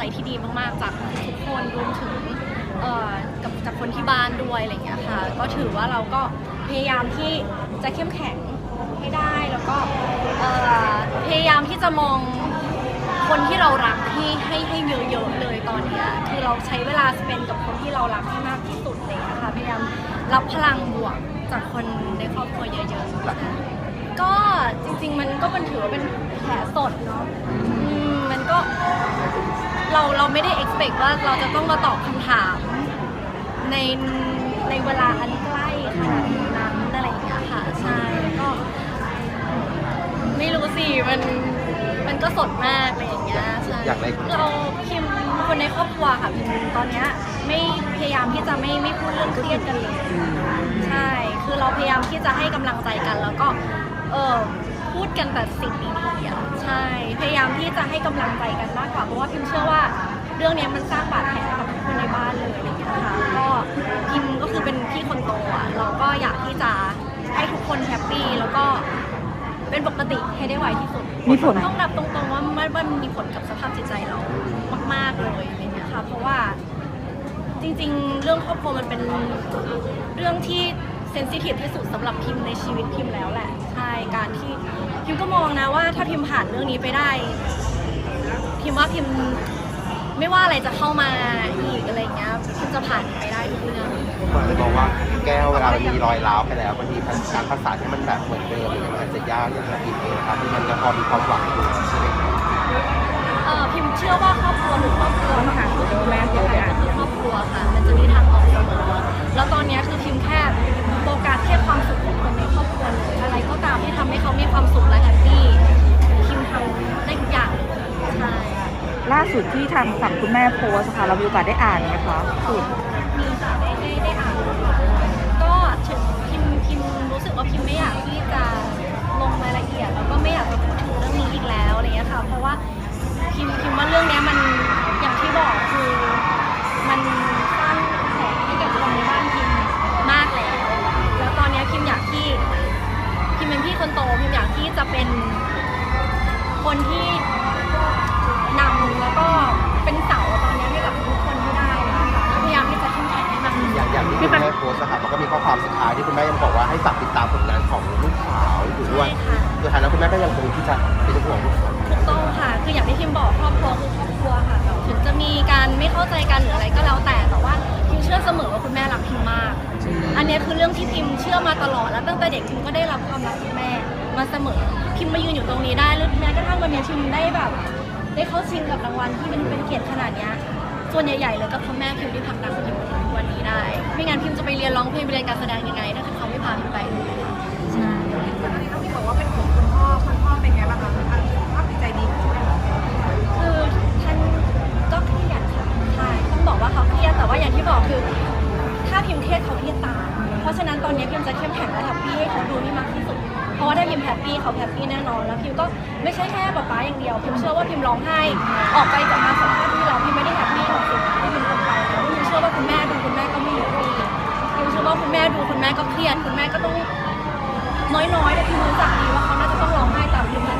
ใจที่ดีมากๆ จากทุกคนรวมถึงกับจากคนที่บ้านด้วยอะไรอย่างเงี้ยค่ะ ก็ถือว่าเราก็พยายามที่จะเข้มแข็งให้ได้แล้วก็พยายามที่จะมองคนที่เรารักให้ให้ให้เยอะๆเลยตอนนี้คือเราใช้เวลาสเปนกับคนที่เรารักให้มากที่สุดเลยอะคะพยายามรับพลังบวกจากคนในครอบครัวเยอะๆค่ะก็จริงๆมันก็เป็นถือว่าเป็นแผลสดเนาะมันก็ เราเราไม่ได้ expect ว่าเราจะต้องมาตอบคำถาม ในในเวลาอันใกล้ขนาดนั้นอะไรอย่างเงี้ยค่ะใช่ก็ ไม่รู้สิมันมันก็สดมากอะไรอย่างเงี้ยใช่อยากได้ เราพิมคนในครอบครัวค่ะพิมตอนเนี้ยไม่พยายามที่จะไม่ไม่พูดเรื่องเครียดกันเลย ใช่ คือเราพยายามที่จะให้กำลังใจกัน แล้วก็ เออ พูดกันแต่สิ่งดีๆอะใช่ พยายามที่จะให้กำลังใจกันมากกว่าเพราะว่าพิมเชื่อว่าเรื่องเนี้ยมันสร้างบาดแผลกับทุกคนในบ้านเลยอะไรอย่างเงี้ยค่ะก็พิมก็คือเป็นพี่คนโตอะเราก็อยากที่จะให้ทุกคนแฮปปี้แล้วก็เป็นปกติให้ได้ไวที่สุดมีผล ต้องรับตรงๆว่ามันมันมีผลกับสภาพจิตใจเรามากๆเลยอะไรเงี้ยค่ะเพราะว่า จริงๆ เรื่องครอบครัวมันเป็นเรื่องที่ เซนซิทีฟที่สุดสำหรับพิมพ์ในชีวิตพิมพ์แล้วแหละใช่การที่พิมก็มองนะว่าถ้าพิมผ่านเรื่องนี้ไปได้ พิมว่าพิมไม่ว่าอะไรจะเข้ามาอีกอะไรเงี้ยพิมจะผ่านไปได้ทุกเรื่องผมอาจะมองว่าแก้วเวลามีรอยร้าวไปแล้วบางทีการภาษานให้มันแบบเหมือนเดิมอมันอาจจะยากอย่างที่คิดเองครับมันจะพอมีความหวังอยู่ใช่ไหม ล่าสุดที่ทางฝั่งคุณแม่โพสค่ะ เรามีโอกาสได้อ่านไหมคะสุดมีค่ะได้ได้ได้อ่านก็ถึงพิมพิมรู้สึกว่าพิมไม่อยากที่จะลงรายละเอียด แล้วก็ไม่อยากจะพูดถึงเรื่องนี้อีกแล้วอะไรเงี้ยค่ะเพราะว่าพิมพิมว่าเรื่องเนี้ยมันอย่างที่บอกคือมันสร้างแผลให้กับคนในบ้านพิมมากแล้วแล้วตอนเนี้ยพิมอยากที่พิมเป็นพี่คนโตพิมอยากที่จะเป็นคนที่ มันก็มีข้อความสุดท้ายที่คุณแม่ยังบอกว่าให้ฝากติดตามผลงานของลูกสาวอยู่ด้วยใช่ค่ะ สุดท้ายแล้วคุณแม่ก็ยังคงที่จะเป็นห่วงลูกสาวถูกต้องค่ะ คืออย่างที่พิมบอกครอบครัวคือครอบครัวค่ะแบบถึงจะมีการไม่เข้าใจกันหรืออะไรก็แล้วแต่ แต่ว่าพิมเชื่อเสมอว่าคุณแม่รักพิมมาก อันเนี้ยคือเรื่องที่พิมเชื่อมาตลอด แล้วตั้งแต่เด็กพิมก็ได้รับความรักจากแม่มาเสมอ พิมมายืนอยู่ตรงนี้ได้หรือแม้กระทั่งวันเนี้ยพิมได้แบบ ได้เข้าชิงกับรางวัลที่เป็นเป็นเกียรติขนาดเนี้ย ส่วนใหญ่ๆเลยก็พราะแม่พิมที่ผลักดันพิมมาถึงวันนี้ได้ ไม่งั้นพิมจะไปเรียนร้องเพลงไปเรียนการแสดงยังไงถ้าเขาไม่พาพิมไปใช่ตอนนี้ต้องมีบอกว่าเป็นห่วงคุณพ่อคุณพ่อเป็นไงบ้างคะภาพจิตใจดีขึ้นไหมคะคือท่านก็เครียดค่ะใช่ต้องบอกว่าเขาเครียดแต่ว่าอย่างที่บอกคือ ถ้าพิมเครียดเขาเครียดตามเพราะฉะนั้นตอนนี้พิมจะเข้มแข็งและแฮปปี้ให้เขาดูนี่มากที่สุด เพราะว่าถ้าพิมแฮปปี้เขาแฮปปี้แน่นอน แล้วพิมก็ไม่ใช่แค่ป๊าป๊าอย่างเดียวพิมเชื่อว่าพิมร้องไห้ออกไปจากมาสัมภาษณ์ที่เราพิมไม่ได้แฮป คุณแม่ดูคุณแม่ก็ไม่แฮปปี้พิมเชื่อว่าคุณแม่ดูคุณแม่ก็เครียดคุณแม่ก็ต้องน้อยๆแต่พิมรู้จักดีว่าเขาน่าจะต้องร้องไห้ตามพิมแน่